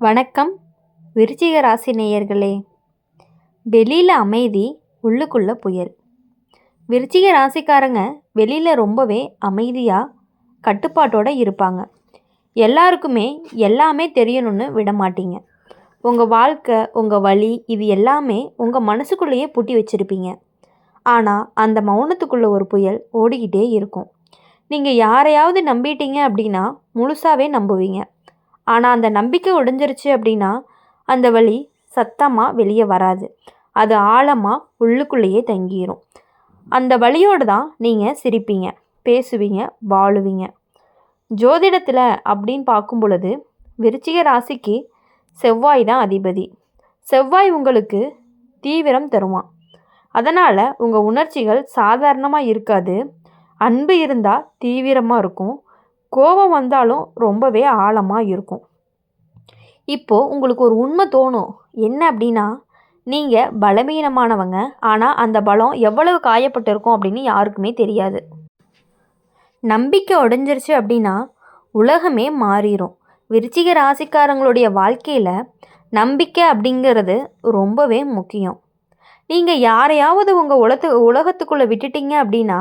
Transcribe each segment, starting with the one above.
வணக்கம் விருச்சிக ராசி நேயர்களே. வெளியில் அமைதி உள்ளுக்குள்ளே புயல். விருச்சிக ராசிக்காரங்க வெளியில் ரொம்பவே அமைதியாக கட்டுப்பாட்டோடு இருப்பாங்க. எல்லாருக்குமே எல்லாமே தெரியணும்னு விட மாட்டீங்க. உங்கள் வாழ்க்கை உங்கள் வழி இது எல்லாமே உங்கள் மனசுக்குள்ளேயே பூட்டி வச்சுருப்பீங்க. ஆனால் அந்த மௌனத்துக்குள்ளே ஒரு புயல் ஓடிக்கிட்டே இருக்கும். நீங்கள் யாரையாவது நம்பிட்டீங்க அப்படின்னா முழுசாகவே நம்புவீங்க. ஆனால் அந்த நம்பிக்கை உடைஞ்சிருச்சு அப்படின்னா அந்த வழி சத்தமாக வெளியே வராது. அது ஆழமாக உள்ளுக்குள்ளேயே தங்கிரும். அந்த வழியோடு தான் நீங்கள் சிரிப்பீங்க பேசுவீங்க வாழுவீங்க. ஜோதிடத்தில் அப்படின்னு பார்க்கும் பொழுது விருச்சிக ராசிக்கு செவ்வாய் தான் அதிபதி. செவ்வாய் உங்களுக்கு தீவிரம் தருவான் அதனால் உங்கள் உணர்ச்சிகள் சாதாரணமாக இருக்காது. அன்பு இருந்தால் தீவிரமாக இருக்கும். கோபம் வந்தாலும் ரொம்பவே ஆழமாக இருக்கும். இப்போது உங்களுக்கு ஒரு உண்மை தோணும். என்ன அப்படின்னா நீங்கள் பலவீனமானவங்க. ஆனால் அந்த பலம் எவ்வளவு காயப்பட்டிருக்கும் அப்படின்னு யாருக்குமே தெரியாது. நம்பிக்கை உடஞ்சிருச்சு அப்படின்னா உலகமே மாறிடும் விருச்சிக ராசிக்காரங்களுடைய வாழ்க்கையில் நம்பிக்கை அப்படிங்கிறது ரொம்பவே முக்கியம். நீங்கள் யாரையாவது உங்கள் உலகத்து உலகத்துக்குள்ளே விட்டுட்டீங்க அப்படின்னா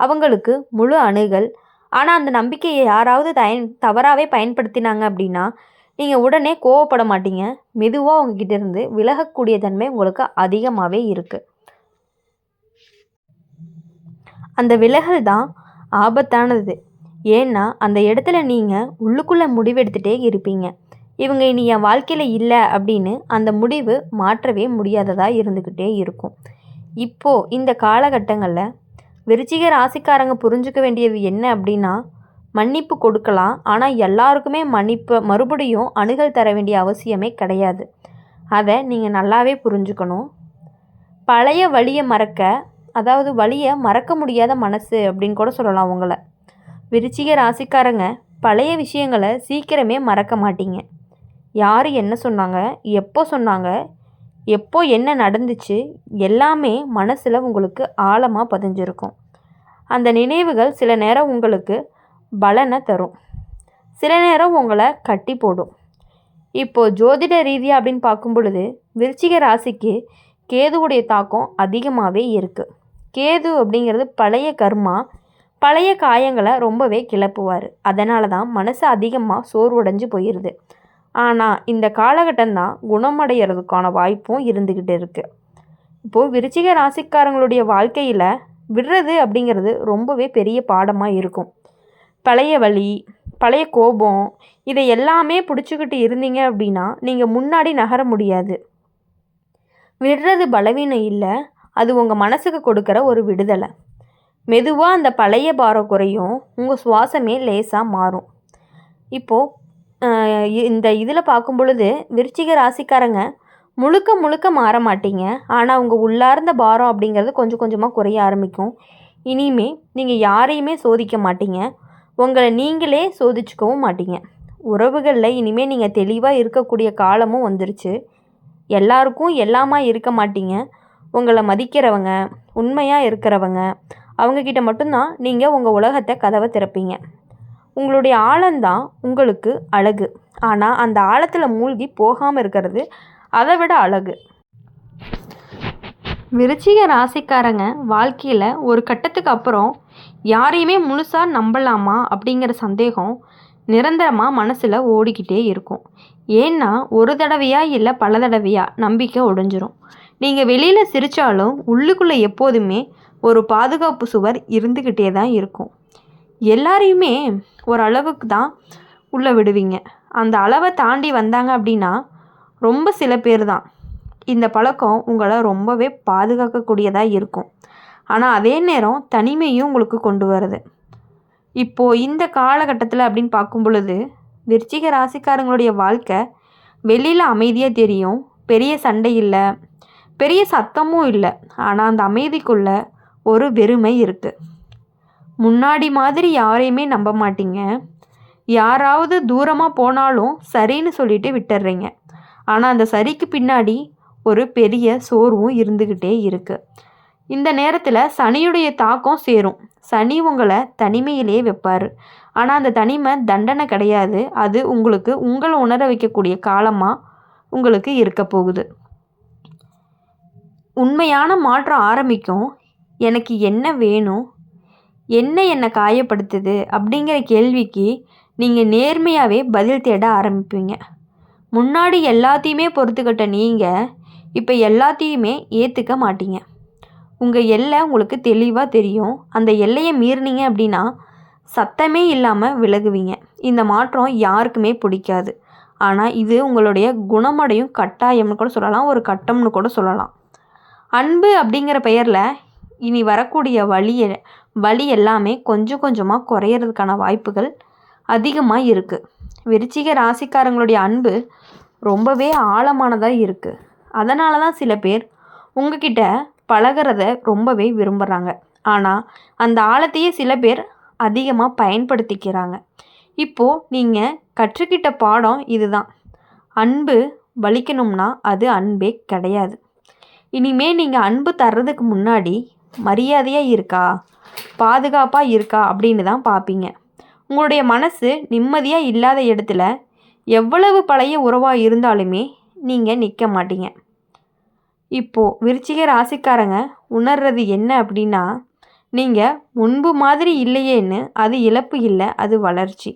அவங்களுக்கு முழு அணுகல் ஆனால் அந்த நம்பிக்கையை யாராவது தயன் தவறாகவே பயன்படுத்தினாங்க அப்படின்னா நீங்கள் உடனே கோவப்பட மாட்டீங்க. மெதுவாக உங்ககிட்ட இருந்து விலகக்கூடிய தன்மை உங்களுக்கு அதிகமாகவே இருக்குது அந்த விலகல் தான் ஆபத்தானது. ஏன்னா அந்த இடத்துல நீங்கள் உள்ளுக்குள்ளே முடிவெடுத்துகிட்டே இருப்பீங்க. இவங்க இனி என் வாழ்க்கையில் இல்லை அப்படின்னு அந்த முடிவு மாற்றவே முடியாததாக இருந்துக்கிட்டே இருக்கும். இப்போது இந்த காலகட்டங்களில் விருச்சிக ராசிக்காரங்க புரிஞ்சுக்க வேண்டியது என்ன அப்படின்னா மன்னிப்பு கொடுக்கலாம். ஆனால் எல்லாருக்குமே மன்னிப்பு மறுபடியும் அணுகல் தர வேண்டிய அவசியமே கிடையாது. அதை நீங்கள் நல்லாவே புரிஞ்சுக்கணும். பழைய வழியை மறக்க அதாவது வழியை மறக்க முடியாத மனசு அப்படின்னு கூட சொல்லலாம் உங்களை. விருச்சிக ராசிக்காரங்க பழைய விஷயங்களை சீக்கிரமே மறக்க மாட்டீங்க. யார் என்ன சொன்னாங்க எப்போ சொன்னாங்க எப்போ என்ன நடந்துச்சு எல்லாமே மனசில் உங்களுக்கு ஆழமாக பதிஞ்சிருக்கும். அந்த நினைவுகள் சில நேரம் உங்களுக்கு பலனை தரும். சில நேரம் உங்களை கட்டி போடும். இப்போது ஜோதிட ரீதியாக அப்படின்னு பார்க்கும் பொழுது விருச்சிக ராசிக்கு கேதுவுடைய தாக்கம் அதிகமாகவே இருக்குது கேது அப்படிங்கிறது பழைய கர்மா பழைய காயங்களை ரொம்பவே கிளப்புவார். அதனால தான் மனசு அதிகமாக சோர்வடைஞ்சு போயிடுது ஆனால் இந்த காலகட்டம் தான் குணமடைகிறதுக்கான வாய்ப்பும் இருந்துக்கிட்டு இருக்குது இப்போது விருச்சிக ராசிக்காரங்களுடைய வாழ்க்கையில் விடுறது அப்படிங்கிறது ரொம்பவே பெரிய பாடமாக இருக்கும். பழைய வழி பழைய கோபம் இதை எல்லாமே பிடிச்சிக்கிட்டு இருந்தீங்க அப்படின்னா நீங்கள் முன்னாடி நகர முடியாது. விடுறது பலவீனம் இல்லை அது உங்கள் மனசுக்கு கொடுக்குற ஒரு விடுதலை. மெதுவாக அந்த பழைய பாரம் குறையும் உங்கள் சுவாசமே லேசாக மாறும். இப்போது இந்த இதில் பார்க்கும் பொழுது விருச்சிக ராசிக்காரங்க முழுக்க முழுக்க மாற மாட்டீங்க. ஆனால் உங்கள் உள்ளார்ந்த பாரம் அப்படிங்கிறது கொஞ்சம் கொஞ்சமாக குறைய ஆரம்பிக்கும். இனிமே நீங்கள் யாரையுமே சோதிக்க மாட்டீங்க. உங்களை நீங்களே சோதிச்சுக்கவும் மாட்டீங்க. உறவுகளில் இனிமேல் நீங்கள் தெளிவாக இருக்கக்கூடிய காலமும் வந்துருச்சு. எல்லாருக்கும் எல்லாமா இருக்க மாட்டீங்க. உங்களை மதிக்கிறவங்க உண்மையாக இருக்கிறவங்க அவங்கக்கிட்ட மட்டும்தான் நீங்கள் உங்கள் உலகத்தை கதவை திறப்பீங்க. உங்களுடைய ஆழந்தான் உங்களுக்கு அழகு. ஆனால் அந்த ஆழத்தில் மூழ்கி போகாமல் இருக்கிறது அதை விட அழகு. விருச்சிக ராசிக்காரங்க வாழ்க்கையில் ஒரு கட்டத்துக்கு அப்புறம் யாரையுமே முழுசாக நம்பலாமா அப்படிங்கிற சந்தேகம் நிரந்தரமாக மனசில் ஓடிக்கிட்டே இருக்கும். ஏன்னா ஒரு தடவையா இல்லை பல தடவையா நம்பிக்கை உடைஞ்சிரும். நீங்கள் வெளியில் சிரித்தாலும் உள்ளுக்குள்ளே எப்போதுமே ஒரு பாதுகாப்பு சுவர் இருந்துக்கிட்டே தான் இருக்கும். எல்லாரையுமே ஒரு அளவுக்கு தான் உள்ளே விடுவீங்க. அந்த அளவை தாண்டி வந்தாங்க அப்படின்னா ரொம்ப சில பேர் தான். இந்த பழக்கம் உங்களை ரொம்பவே பாதுகாக்கக்கூடியதாக இருக்கும். ஆனால் அதே நேரம் தனிமையும் உங்களுக்கு கொண்டு வருது. இப்போது இந்த காலகட்டத்தில் அப்படின்னு பார்க்கும் பொழுது விருச்சிக ராசிக்காரங்களுடைய வாழ்க்கை வெளியில் அமைதியாக தெரியும். பெரிய சண்டை இல்லை. பெரிய சத்தமும் இல்லை. ஆனால் அந்த அமைதிக்குள்ளே ஒரு வெறுமை இருக்குது முன்னாடி மாதிரி யாரையுமே நம்ப மாட்டீங்க. யாராவது தூரமாக போனாலும் சரின்னு சொல்லிட்டு விட்டுடுறீங்க ஆனால் அந்த சரிக்கு பின்னாடி ஒரு பெரிய சோர்வும் இருந்துக்கிட்டே இருக்குது இந்த நேரத்தில் சனியுடைய தாக்கம் சேரும். சனி உங்களை தனிமையிலேயே வைப்பார். ஆனால் அந்த தனிமை தண்டனை கிடையாது. அது உங்களுக்கு உங்களை உணர வைக்கக்கூடிய காலமாக உங்களுக்கு இருக்க போகுது. உண்மையான மாற்றம் ஆரம்பிக்கும். எனக்கு என்ன வேணும்? என்ன என்னை காயப்படுத்துது? அப்படிங்கிற கேள்விக்கு நீங்கள் நேர்மையாகவே பதில் தேட ஆரம்பிப்பீங்க. முன்னாடி எல்லாத்தையுமே பொறுத்துக்கிட்ட நீங்கள் இப்போ எல்லாத்தையுமே ஏற்றுக்க மாட்டீங்க. உங்கள் எல்லை உங்களுக்கு தெளிவாக தெரியும். அந்த எல்லையை மீறினீங்க அப்படின்னா சத்தமே இல்லாமல் விலகுவீங்க. இந்த மாற்றம் யாருக்குமே பிடிக்காது. ஆனால் இது உங்களுடைய குணமடையும் கட்டாயம்னு கூட சொல்லலாம் ஒரு கட்டம்னு கூட சொல்லலாம். அன்பு அப்படிங்கிற பெயரில் இனி வரக்கூடிய வழியை வழி எல்லாமே கொஞ்சம் கொஞ்சமாக குறையிறதுக்கான வாய்ப்புகள் அதிகமாக இருக்குது விருச்சிக ராசிக்காரங்களுடைய அன்பு ரொம்பவே ஆழமானதாக இருக்குது அதனால தான் சில பேர் உங்ககிட்ட பழகிறத ரொம்பவே விரும்புகிறாங்க ஆனால் அந்த ஆழத்தையே சில பேர் அதிகமாக பயன்படுத்திக்கிறாங்க. இப்போது நீங்கள் கற்றுக்கிட்ட பாடம் இதுதான். அன்பு வலிக்கணும்னா அது அன்பே கிடையாது. இனிமே நீங்கள் அன்பு தர்றதுக்கு முன்னாடி மரியாதையாக இருக்கா? பாதுகாப்பாக இருக்கா? அப்படின்னு தான் பார்ப்பீங்க உங்களுடைய மனசு நிம்மதியாக இல்லாத இடத்துல எவ்வளவு பழைய உறவாக இருந்தாலுமே நீங்கள் நிற்க மாட்டீங்க. இப்போது விருச்சிக ராசிக்காரங்க உணர்றது என்ன அப்படின்னா நீங்கள் முன்பு மாதிரி இல்லையேன்னு அது இழப்பு இல்லை அது வளர்ச்சி.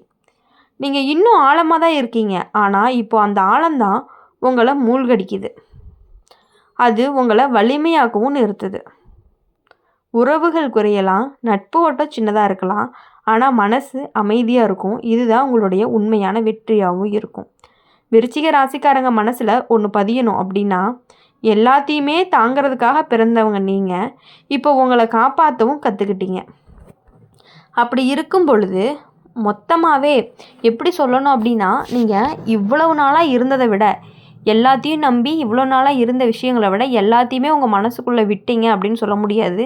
நீங்கள் இன்னும் ஆழமாக தான் இருக்கீங்க. ஆனால் இப்போ அந்த ஆழம்தான் உங்களை மூழ்கடிக்குது. அது உங்களை வலிமையாகவும் நிறுத்துது. உறவுகள் குறையலாம் நட்பு ஓட்டம் சின்னதாக இருக்கலாம். ஆனால் மனசு அமைதியாக இருக்கும். இதுதான் உங்களுடைய உண்மையான வெற்றியாகவும் இருக்கும். விருச்சிக ராசிக்காரங்க மனசில் ஒன்று பதியணும் அப்படின்னா எல்லாத்தையுமே தாங்கிறதுக்காக பிறந்தவங்க நீங்கள் இப்போ உங்களை காப்பாற்றவும் கற்றுக்கிட்டீங்க அப்படி இருக்கும் பொழுது மொத்தமாகவே எப்படி சொல்லணும் அப்படின்னா நீங்கள் இவ்வளவு நாளாக இருந்ததை விட எல்லாத்தையும் நம்பி இவ்வளோ நாளாக இருந்த விஷயங்களை விட எல்லாத்தையுமே உங்கள் மனசுக்குள்ளே விட்டீங்க அப்படின்னு சொல்ல முடியாது.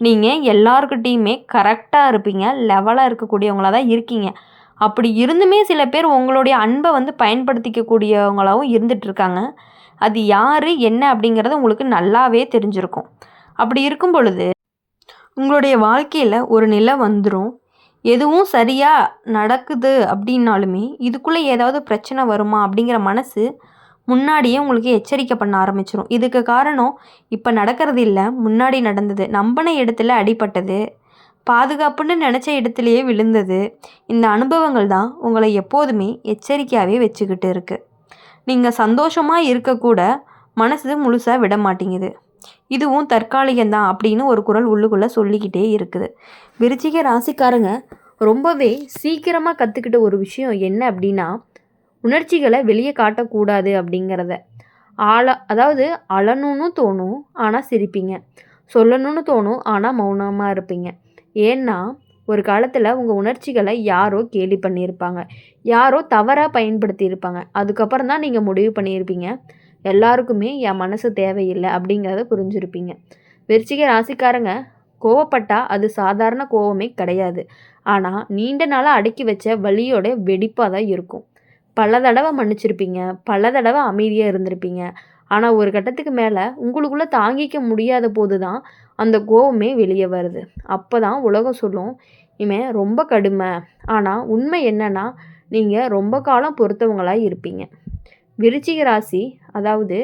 நீங்கள் எல்லாருக்கிட்டேயுமே கரெக்டாக இருப்பீங்க லெவலாக இருக்கக்கூடியவங்களாக தான் இருக்கீங்க. அப்படி இருந்துமே சில பேர் உங்களுடைய அன்பை வந்து பயன்படுத்திக்கக்கூடியவங்களாகவும் இருந்துகிட்ருக்காங்க அது யார் என்ன அப்படிங்கிறது உங்களுக்கு நல்லாவே தெரிஞ்சிருக்கும். அப்படி இருக்கும் பொழுது உங்களுடைய வாழ்க்கையில் ஒரு நிலை வந்துடும் எதுவும் சரியாக நடக்குது அப்படின்னாலுமே இதுக்குள்ளே ஏதாவது பிரச்சனை வருமா அப்படிங்கிற மனசு முன்னாடியே உங்களுக்கு எச்சரிக்கை பண்ண ஆரம்பிச்சிடும் இதுக்கு காரணம் இப்போ நடக்கிறது இல்லை. முன்னாடி நடந்தது. நம்பின இடத்துல அடிபட்டது. பாதுகாப்புன்னு நினச்ச இடத்துலையே விழுந்தது. இந்த அனுபவங்கள் தான் உங்களை எப்போதுமே எச்சரிக்கையாகவே வச்சுக்கிட்டு இருக்குது நீங்கள் சந்தோஷமாக இருக்கக்கூட மனசு முழுசாக விட மாட்டேங்குது. இதுவும் தற்காலிகம்தான் அப்படின்னு ஒரு குரல் உள்ளுக்குள்ளே சொல்லிக்கிட்டே இருக்குது. விருச்சிக ராசிக்காரங்க ரொம்பவே சீக்கிரமாக கற்றுக்கிட்ட ஒரு விஷயம் என்ன அப்படின்னா உணர்ச்சிகளை வெளியே காட்டக்கூடாது அப்படிங்கிறத. ஆள அதாவது அழணும்னு தோணும் ஆனால் சிரிப்பீங்க. சொல்லணும்னு தோணும் ஆனால் மௌனமாக இருப்பீங்க. ஏன்னா ஒரு காலத்தில் உங்கள் உணர்ச்சிகளை யாரோ கேலி பண்ணியிருப்பாங்க. யாரோ தவறாக பயன்படுத்தியிருப்பாங்க. அதுக்கப்புறம் தான் நீங்கள் முடிவு பண்ணியிருப்பீங்க. எல்லாருக்குமே என் மனசு தேவையில்லை அப்படிங்கிறத புரிஞ்சிருப்பீங்க. விருச்சிக ராசிக்காரங்க கோவப்பட்டால் அது சாதாரண கோவமே கிடையாது. ஆனால் நீண்ட நாளாக அடக்கி வச்ச வழியோட வெடிப்பாக தான் இருக்கும். பல தடவை மன்னிச்சிருப்பீங்க பல தடவை அமைதியாக இருந்திருப்பீங்க. ஆனால் ஒரு கட்டத்துக்கு மேலே உங்களுக்குள்ளே தாங்கிக்க முடியாத போது தான் அந்த கோவமே வெளியே வருது. அப்போ தான் உலகம் சொல்லும் இவன் ரொம்ப கடுமை. ஆனால் உண்மை என்னன்னா நீங்கள் ரொம்ப காலம் பொறுத்தவங்களாக இருப்பீங்க. விருச்சிக ராசி அதாவது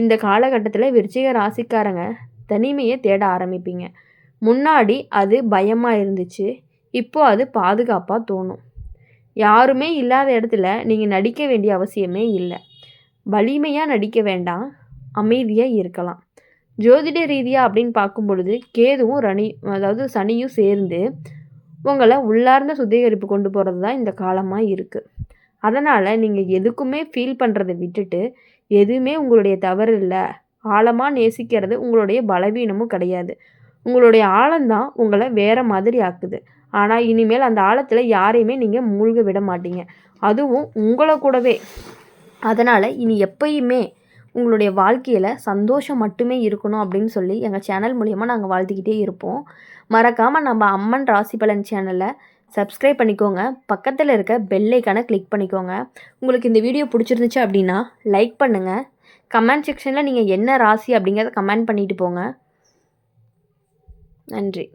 இந்த காலகட்டத்தில் விருச்சிக ராசிக்காரங்க தனிமையை தேட ஆரம்பிப்பீங்க. முன்னாடி அது பயமாக இருந்துச்சு இப்போ அது பாதுகாப்பாக தோணும். யாருமே இல்லாத இடத்துல நீங்கள் நடிக்க வேண்டிய அவசியமே இல்லை. வலிமையாக நடிக்க வேண்டாம். அமைதியாக இருக்கலாம். ஜோதிட ரீதியாக அப்படின்னு பார்க்கும் பொழுது கேதுவும் ரணி அதாவது சனியும் சேர்ந்து உங்களை உள்ளார்ந்த சுத்திகரிப்பு கொண்டு போகிறது தான் இந்த காலமாக இருக்குது அதனால் நீங்கள் எதுக்குமே ஃபீல் பண்ணுறதை விட்டுட்டு எதுவுமே உங்களுடைய தவறு இல்லை. ஆழமாக நேசிக்கிறது உங்களுடைய பலவீனமும் கிடையாது. உங்களுடைய ஆழம்தான் உங்களை வேறு மாதிரி ஆக்குது. ஆனால் இனிமேல் அந்த ஆழத்தில் யாரையுமே நீங்கள் மூழ்க விட மாட்டீங்க. அதுவும் உங்களை கூடவே. அதனால் இனி எப்பயுமே உங்களுடைய வாழ்க்கையில் சந்தோஷம் மட்டுமே இருக்கணும் அப்படின்னு சொல்லி எங்கள் சேனல் மூலிமா நாங்கள் வாழ்த்திக்கிட்டே இருப்போம். மறக்காமல் நம்ம அம்மன் ராசி பலன் சேனலை சப்ஸ்கிரைப் பண்ணிக்கோங்க. பக்கத்தில் இருக்க பெல்லைக்கான கிளிக் பண்ணிக்கோங்க. உங்களுக்கு இந்த வீடியோ பிடிச்சிருந்துச்சு அப்படின்னா லைக் பண்ணுங்கள் கமெண்ட் செக்ஷனில் நீங்கள் என்ன ராசி அப்படிங்கிறத கமெண்ட் பண்ணிட்டு போங்க. நன்றி.